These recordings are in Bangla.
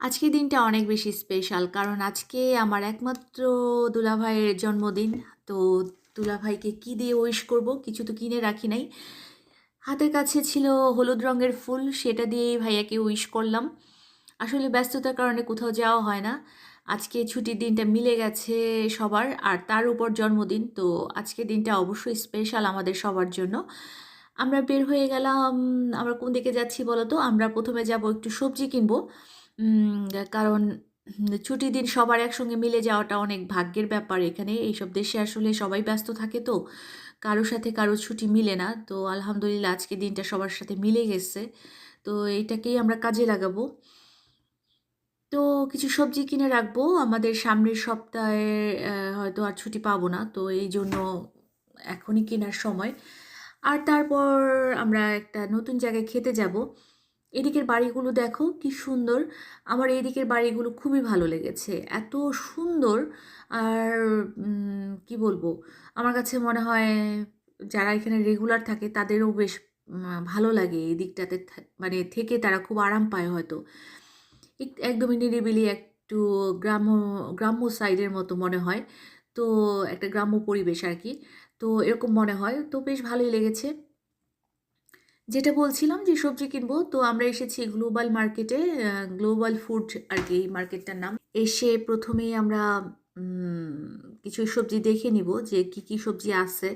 আজকের দিনটা অনেক বেশি স্পেশাল কারণ আজকে আমার একমাত্র দুলাভাইয়ের জন্মদিন। তো দুলাভাইকে কি দিয়ে উইশ করব কিছু তো কিনে রাখি নাই। হাতের কাছে ছিল হলুদ রঙের ফুল, সেটা দিয়েই ভাইয়াকে উইশ করলাম। আসলে ব্যস্ততার কারণে কোথাও যাওয়া হয় না। আজকে ছুটির দিনটা মিলে গেছে সবার, আর তার উপর জন্মদিন। তো আজকের দিনটা অবশ্যই স্পেশাল আমাদের সবার জন্য। আমরা বের হয়ে গেলাম, আমরা কোন দিকে যাচ্ছি বলো তো? আমরা প্রথমে যাব একটু সবজি কিনবো। কারণ ছুটির দিন সবার একসঙ্গে মিলে যাওয়াটা অনেক ভাগ্যের ব্যাপার এখানে। এইসব দেশে আসলে সবাই ব্যস্ত থাকে তো কারও সাথে কারও ছুটি মিলে না। তো আলহামদুলিল্লাহ আজকে দিনটা সবার সাথে মিলে গেছে। তো এইটাকেই আমরা কাজে লাগাবো। তো কিছু সবজি কিনে রাখব। আমাদের সামনের সপ্তাহে হয়তো আর ছুটি পাবো না। তো এই জন্য এখনই কেনার সময়। আর তারপর আমরা একটা নতুন জায়গায় খেতে যাব। এদিকের বাড়িগুলো দেখো, কি সুন্দর। আমার এদিকের বাড়িগুলো খুবই ভালো লেগেছে। এত সুন্দর আর কি বলব? আমার কাছে মনে হয় যারা এখানে রেগুলার থাকে তাদেরও বেশ ভালো লাগে এই দিকটাতে মানে থেকে তারা খুব আরাম পায় হয়তো। এক- একদমই নিরিবিলি একটু গ্রাম্য গ্রাম্য সাইডের মতো মনে হয়। তো একটা গ্রাম্য পরিবেশ আর কি। তো এরকম মনে হয়। তো বেশ ভালোই লেগেছে। যেটা বলছিলাম যে সবজি কিনবো, তো আমরা এসেছি গ্লোবাল মার্কেটে গ্লোবাল ফুড আর কি, এই মার্কেটটার নাম। এসে প্রথমেই আমরা কিছু সবজি দেখে নিব যে কি কি সবজি আছে।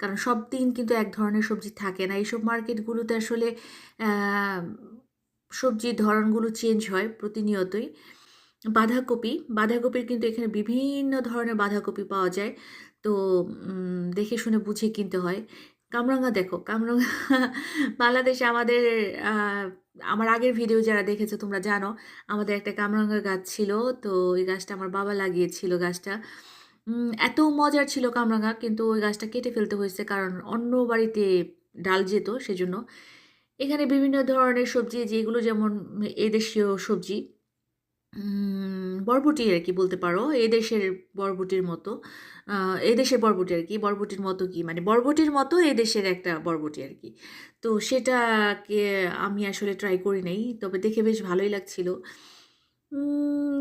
কারণ সব দিন কিন্তু এক ধরনের সবজি থাকে না। এইসব মার্কেটগুলোতে আসলে সবজির ধরনগুলো চেঞ্জ হয় প্রতিনিয়তই। বাঁধাকপি, বাঁধাকপির কিন্তু এখানে বিভিন্ন ধরনের বাঁধাকপি পাওয়া যায়। তো দেখে শুনে বুঝে কিনতে হয়। কামরাঙ্গা দেখো, কামরাঙ্গা বাংলাদেশে আমাদের আমার আগের ভিডিও যারা দেখেছ তোমরা জানো, আমাদের একটা কামরাঙ্গা গাছ ছিল, তো ওই গাছটা আমার বাবা লাগিয়েছিল গাছটা। এত মজার ছিল কামরাঙ্গা, কিন্তু ওই গাছটা কেটে ফেলতে হয়েছে কারণ অন্য বাড়িতে ডাল যেত, সেজন্য। এখানে বিভিন্ন ধরনের সবজি, যেগুলো যেমন এদেশীয় সবজি বরবটি আর কি বলতে পারো, এদেশের বরবটির মতো। এদেশের বরবটি আর কি, বরবটির মতো কি? মানে বরবটির মতো এদেশের একটা বরবটি আর কি। তো সেটাকে আমি আসলে ট্রাই করি নাই, তবে দেখে বেশ ভালোই লাগছিল।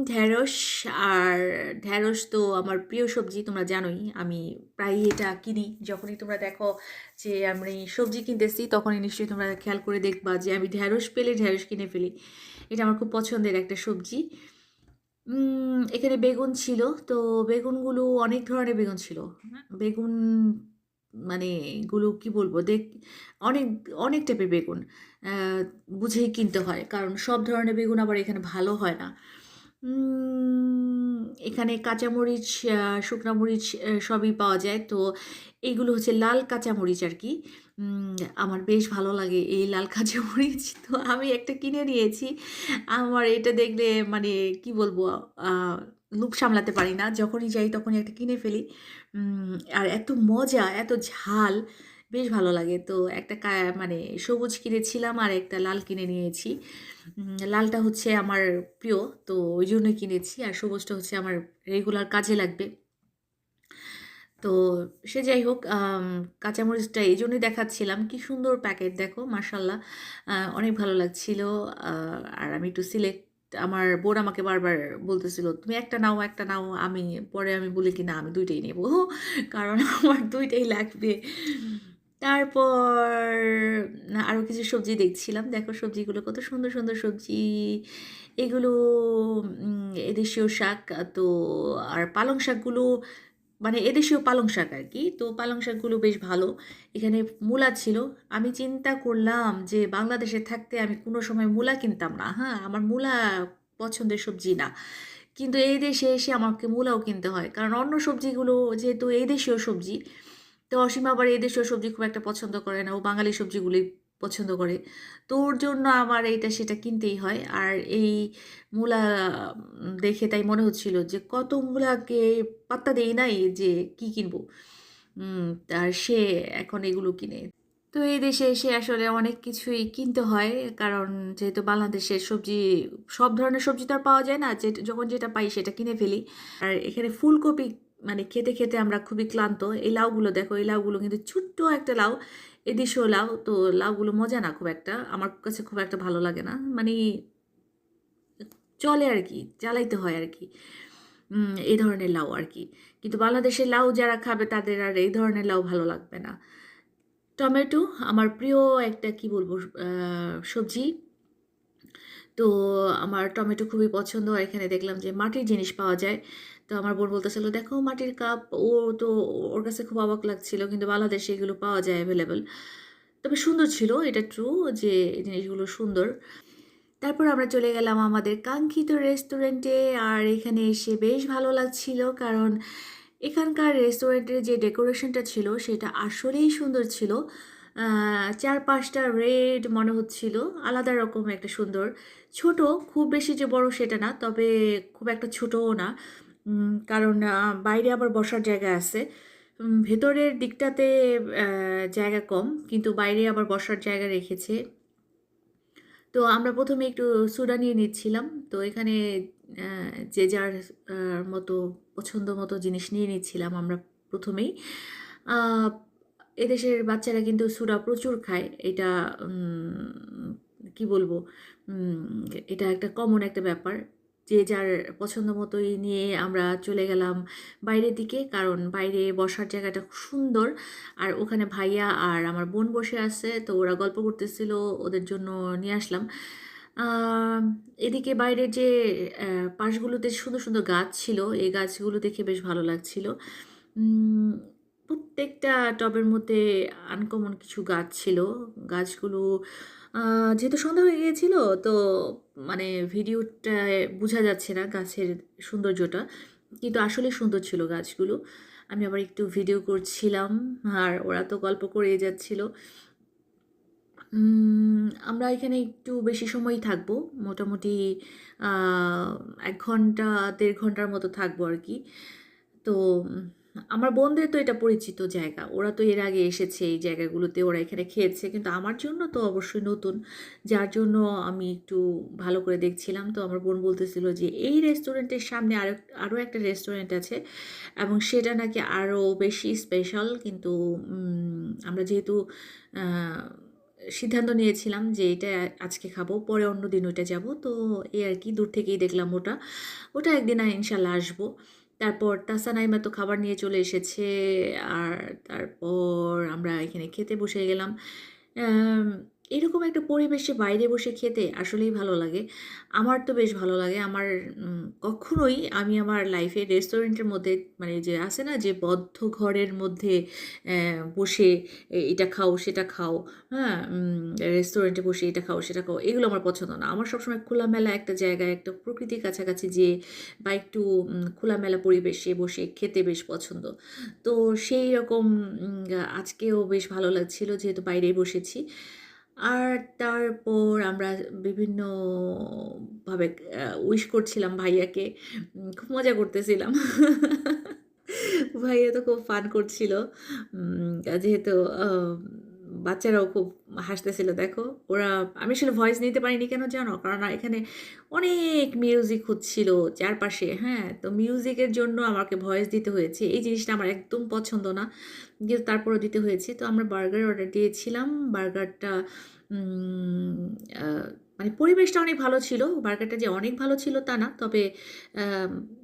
ঢ্যাঁড়স আর ঢ্যাঁড়স তো আমার প্রিয় সবজি, তোমরা জানোই, আমি প্রায়ই এটা কিনি। যখনই তোমরা দেখো যে আমি সবজি কিনতেছি, তখনই নিশ্চয়ই তোমরা খেয়াল করে দেখবা যে আমি ঢ্যাঁড়স পেলে ঢ্যাঁড়স কিনে ফেলি। এটা আমার খুব পছন্দের একটা সবজি। এখানে বেগুন ছিল। তো বেগুনগুলো অনেক ধরনের বেগুন ছিল। বেগুন মানে এগুলো কি বলব? দেখ অনেক অনেক টাইপের বেগুন বুঝেই কিনতে হয়। কারণ সব ধরনের বেগুন আবার এখানে ভালো হয় না। এখানে কাঁচামরিচ শুকনা মরিচ সবই পাওয়া যায়। তো এইগুলো হচ্ছে লাল কাঁচামরিচ আর কি। আমার বেশ ভালো লাগে এই লাল কাঁচামরিচ তো আমি একটা কিনে নিয়েছি। আমার এটা দেখলে মানে কি বলব লোভ সামলাতে পারি না। যখনই যাই তখনই একটা কিনে ফেলি। আর এত মজা, এত ঝাল, বেশ ভালো লাগে। তো একটা মানে সবুজ কিনেছিলাম আর একটা লাল কিনে নিয়েছি। লালটা হচ্ছে আমার প্রিয়। তো ওই জন্যই কিনেছি। আর সবুজটা হচ্ছে আমার রেগুলার কাজে লাগবে। তো সে যাই হোক কাঁচামরিচটা এই জন্যই দেখাচ্ছিলাম। কি সুন্দর প্যাকেট দেখো মার্শাল্লাহ অনেক ভালো লাগছিল। আর আমি একটু সিলেক্ট আমার বোন আমাকে বারবার বলতেছিল, তুমি একটা নাও একটা নাও, আমি, পরে আমি বলি কি, না, আমি দুইটাই নেব। কারণ আমার দুইটাই লাগবে। তারপর আরও কিছু সবজি দেখছিলাম। দেখো সবজিগুলো কত সুন্দর সুন্দর সবজি। এগুলো এদেশীয় শাক, তো, আর পালং শাকগুলো মানে এদেশীয় পালং শাক আর কি। তো পালং শাকগুলো বেশ ভালো। এখানে মূলা ছিল। আমি চিন্তা করলাম যে বাংলাদেশে থাকতে আমি কোনো সময় মূলা কিনতাম না। হ্যাঁ আমার মূলা পছন্দের সবজি না। কিন্তু এই দেশে এসে আমাকে মূলাও কিনতে হয়। কারণ অন্য সবজিগুলো যেহেতু এই দেশীয় সবজি, তো অসীম আবার এই দেশীয় সবজি খুব একটা পছন্দ করে না। ও বাঙালি সবজিগুলোই পছন্দ করে। তো ওর জন্য আমার এইটা সেটা কিনতেই হয়। আর এই মূলা দেখে তাই মনে হচ্ছিল যে, কত মূলাকে পাত্তা দেই নাই যে কি কিনবো। আর সে এখন এগুলো কিনে। তো এই দেশে এসে আসলে অনেক কিছুই কিনতে হয়। কারণ যেহেতু বাংলাদেশের সবজি, সব ধরনের সবজি তো আর পাওয়া যায় না। যে, যখন যেটা পাই সেটা কিনে ফেলি। আর এখানে ফুলকপি মানে খেতে খেতে আমরা খুবই ক্লান্ত। এই লাউগুলো দেখো, এই লাউগুলো কিন্তু ছোট্ট একটা লাউ, এদেশীয় লাউ, তো লাউগুলো মজা না খুব একটা। আমার কাছে খুব একটা ভালো লাগে না। মানে চলে আর কি চালাইতে হয় আর কি। এই ধরনের লাউ আর কি। কিন্তু বাংলাদেশের লাউ যারা খাবে, তাদের আর এই ধরনের লাউ ভালো লাগবে না। টমেটো, আমার প্রিয় একটা কি বলব সবজি তো আমার টমেটো খুবই পছন্দ। আর এখানে দেখলাম যে মাটির জিনিস পাওয়া যায়। তো আমার বোন বলতেছিল, দেখো মাটির কাপ। ও তো ওর কাছে খুব অবাক লাগছিল, কিন্তু বাংলাদেশে এগুলো পাওয়া যায় অ্যাভেলেবেল তবে সুন্দর ছিল, এটা ট্রু যে জিনিসগুলো সুন্দর। তারপর আমরা চলে গেলাম আমাদের কাঙ্ক্ষিত রেস্টুরেন্টে আর এখানে এসে বেশ ভালো লাগছিল, কারণ এখানকার রেস্টুরেন্টের যে ডেকোরেশনটা ছিল, সেটা আসলেই সুন্দর ছিল। চার পাঁচটা রেড মনে হচ্ছিল, আলাদা রকম একটা সুন্দর। ছোট, খুব বেশি যে বড় সেটা না, তবে খুব একটা ছোটও না। কারণ বাইরে আবার বসার জায়গা আছে। ভেতরের দিকটাতে জায়গা কম, কিন্তু বাইরে আবার বসার জায়গা রেখেছে। তো আমরা প্রথমে একটু সুডা নিয়ে নিচ্ছিলাম। তো এখানে যে যার মতো পছন্দ মতো জিনিস নিয়ে নিচ্ছিলাম আমরা প্রথমেই। এদেশের বাচ্চারা কিন্তু সোডা প্রচুর খায়। এটা কি বলব? এটা একটা কমন একটা ব্যাপার। যে যার পছন্দ মতোই নিয়ে আমরা চলে গেলাম বাইরের দিকে। কারণ বাইরে বসার জায়গাটা খুব সুন্দর। আর ওখানে ভাইয়া আর আমার বোন বসে আছে, তো ওরা গল্প করতেছিল, ওদের জন্য নিয়ে আসলাম। এদিকে বাইরের যে পাশগুলোতে সুন্দর সুন্দর গাছ ছিল। এই গাছগুলো দেখে বেশ ভালো লাগছিল। প্রত্যেকটা টবের মধ্যে আনকমন কিছু গাছ ছিল। গাছগুলো যেহেতু সন্ধ্যা হয়ে গিয়েছিল, তো মানে ভিডিওটায় বোঝা যাচ্ছে না গাছের সৌন্দর্যটা। কিন্তু আসলে সুন্দর ছিল গাছগুলো। আমি আবার একটু ভিডিও করছিলাম, আর ওরা তো গল্প করেই যাচ্ছিল। আমরা এখানে একটু বেশি সময়ই থাকব। মোটামুটি এক ঘণ্টা, দেড় ঘণ্টার মতো থাকব আর কি। তো আমার বোনদের তো এটা পরিচিত জায়গা। ওরা তো এর আগে এসেছে এই জায়গাগুলোতে, ওরা এখানে খেয়েছে। কিন্তু আমার জন্য তো অবশ্যই নতুন। যার জন্য আমি একটু ভালো করে দেখছিলাম। তো আমার বোন বলতেছিল যে, এই রেস্টুরেন্টের সামনে আরও আরও একটা রেস্টুরেন্ট আছে। এবং সেটা নাকি আরও বেশি স্পেশাল। কিন্তু আমরা যেহেতু সিদ্ধান্ত নিয়েছিলাম যে, এটা আজকে খাব, পরে অন্য দিন ওইটা যাব। তো এই আর কি, দূর থেকেই দেখলাম ওটা। ওটা একদিন ইনশাল্লাহ আসব। তারপর তাসানাইমা তো খাবার নিয়ে চলে এসেছে। আর তারপর আমরা এখানে খেতে বসে গেলাম। এরকম একটা পরিবেশে বাইরে বসে খেতে আসলেই ভালো লাগে। আমার তো বেশ ভালো লাগে। আমার কখনোই আমি আমার লাইফে রেস্টুরেন্টের মধ্যে মানে যে আছে না, যে বদ্ধ ঘরের মধ্যে বসে এটা খাও, সেটা খাও হ্যাঁ রেস্টুরেন্টে বসে এটা খাও, সেটা খাও, এগুলো আমার পছন্দ না। আমার সবসময় খোলামেলা একটা জায়গায়, একটা প্রকৃতির কাছাকাছি যে বা একটু খোলামেলা পরিবেশে বসে খেতে বেশ পছন্দ। তো সেই রকম আজকেও বেশ ভালো লাগছিল যেহেতু বাইরেই বসেছি। আর তারপর আমরা বিভিন্নভাবে উইশ করছিলাম ভাইয়াকে। খুব মজা করতেছিলাম। ভাইয়া তো খুব ফান করছিল। যেহেতু বাচ্চারাও খুব হাসতেছিল, দেখো। ওরা, আমি আসলে ভয়েস নিতে পারিনি কেন জানো? কারণ এখানে অনেক মিউজিক হচ্ছিল চারপাশে হ্যাঁ? তো মিউজিকের জন্য আমাকে ভয়েস দিতে হয়েছে। এই জিনিসটা আমার একদম পছন্দ না। কিন্তু তারপরও দিতে হয়েছে। তো আমরা বার্গার অর্ডার দিয়েছিলাম। বার্গারটা মানে পরিবেশটা অনেক ভালো ছিল। বার্গারটা যে অনেক ভালো ছিল তা না। তবে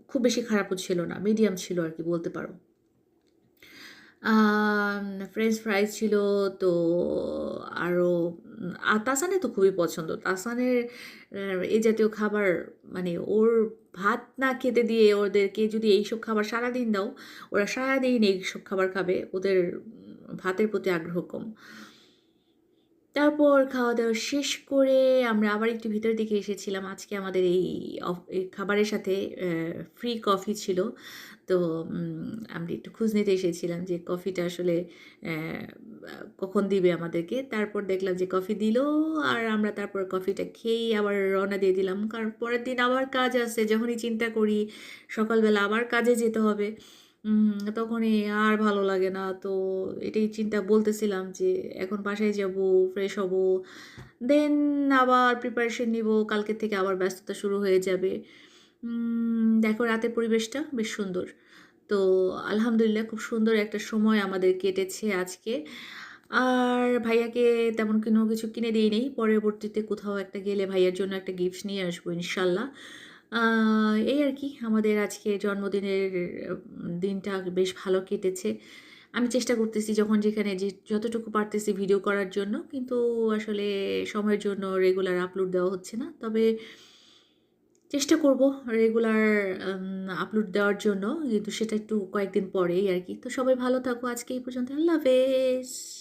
খুব বেশি খারাপও ছিল না। মিডিয়াম ছিল আর কি, বলতে পারো। ফ্রেঞ্চ ফ্রাইজ ছিল, তো আরও তাসানে তো খুবই পছন্দ। তাসানের এ জাতীয় খাবার মানে ওর ভাত না খেতে দিয়ে ওদেরকে যদি এইসব খাবার সারাদিন দাও, ওরা সারাদিন এইসব খাবার খাবে, ওদের ভাতের প্রতি আগ্রহ কম। তারপর খাওয়া দাওয়া শেষ করে আমরা আবার একটু ভিতরের দিকে এসেছিলাম। আজকে আমাদের এই খাবারের সাথে ফ্রি কফি ছিল। তো আমরা একটু খোঁজ নিতে এসেছিলাম যে কফিটা আসলে কখন দিবে আমাদেরকে। তারপর দেখলাম যে কফি দিল আর আমরা তারপর কফিটা খেয়েই আবার রওনা দিয়ে দিলাম। কারণ পরের দিন আবার কাজ আছে, যখনই চিন্তা করি সকালবেলা আবার কাজে যেতে হবে। উম, তখনই আর ভালো লাগে না। তো এটাই চিন্তা বলতেছিলাম যে এখন বাসায় যাব ফ্রেশ হব দেন আবার প্রিপারেশন নিব কালকে থেকে আবার ব্যস্ততা শুরু হয়ে যাবে। দেখো রাতের পরিবেশটা বেশ সুন্দর। তো আলহামদুলিল্লাহ খুব সুন্দর একটা সময় আমাদের কেটেছে আজকে। আর ভাইয়াকে তেমন কোনো কিছু কিনে দিই নেই পরবর্তীতে কোথাও একটা গেলে ভাইয়ার জন্য একটা গিফট নিয়ে আসব ইনশাল্লাহ। এই আর কি, আমাদের আজকে জন্মদিনের দিনটা বেশ ভালো কেটেছে। আমি চেষ্টা করতেছি যখন যেখানে যে যতটুকু পারতেছি ভিডিও করার জন্য, কিন্তু আসলে সময়ের জন্য রেগুলার আপলোড দেওয়া হচ্ছে না। তবে চেষ্টা করব রেগুলার আপলোড দেওয়ার জন্য, কিন্তু সেটা একটু কয়েকদিন পরেই আর কি। তো সবাই ভালো থাকো আজকে এই পর্যন্ত, আল্লাহ হাফেজ।